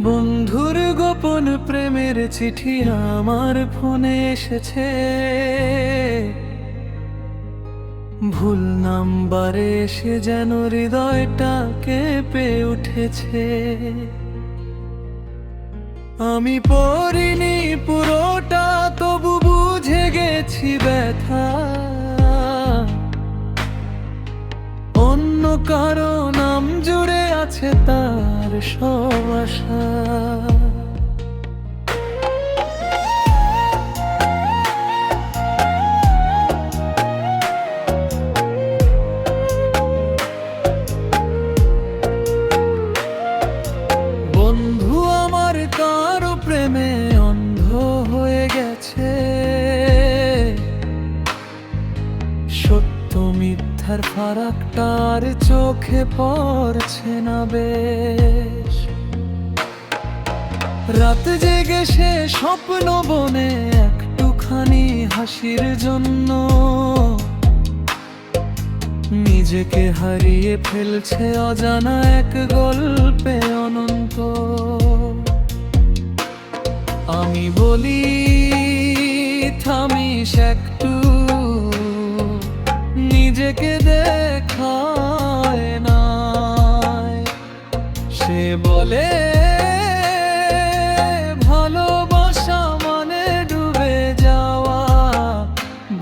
বন্ধুর গোপন প্রেমের চিঠি আমার ফোনে এসেছে। ভুল নাম্বারে এসে যেন হৃদয়টা কেঁপে উঠেছে। আমি পড়িনি পুরোটা, তবু বুঝে গেছি ব্যথা। অন্য কারও নাম জুড়ে আছে তার সব মিথ্যার ফারাকটার চোখে পড়ছে না বেশ। রাত জেগে সে স্বপ্ন বনে একটুখানি হাসির জন্য। নিজেকে হারিয়ে ফেলছে অজানা এক গল্পে অনন্ত। আমি বলি, থামিস একটু সে বলে, ভালোবাসা মানে ডুবে যাওয়া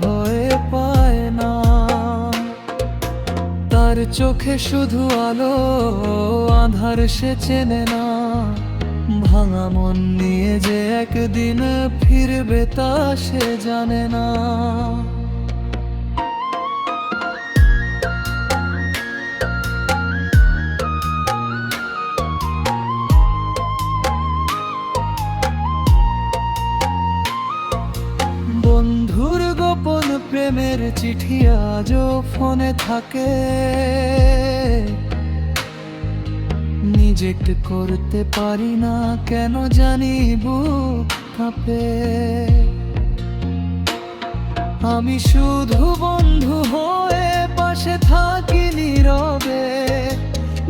ভয় পায় না। তার চোখে শুধু আলো, আধার সে চেনে না। ভাঙা মন নিয়ে যে একদিন ফিরবে তা সে জানে না। প্রেমের চিঠি আজও ফোনে থাকে। নিজেকে করতে পারি না, কেন জানি বুক কাঁপে। আমি শুধু বন্ধু হয়ে পাশে থাকি নীরবে।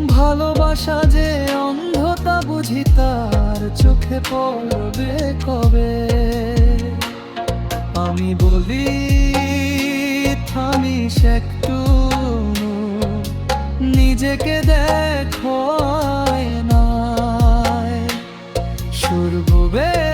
ভালোবাসা যে অন্ধতা বুঝি তার চোখে পড়বে কবে? আমি বলি থামিস একটু নিজেকে দেখো নয় সুরবুবে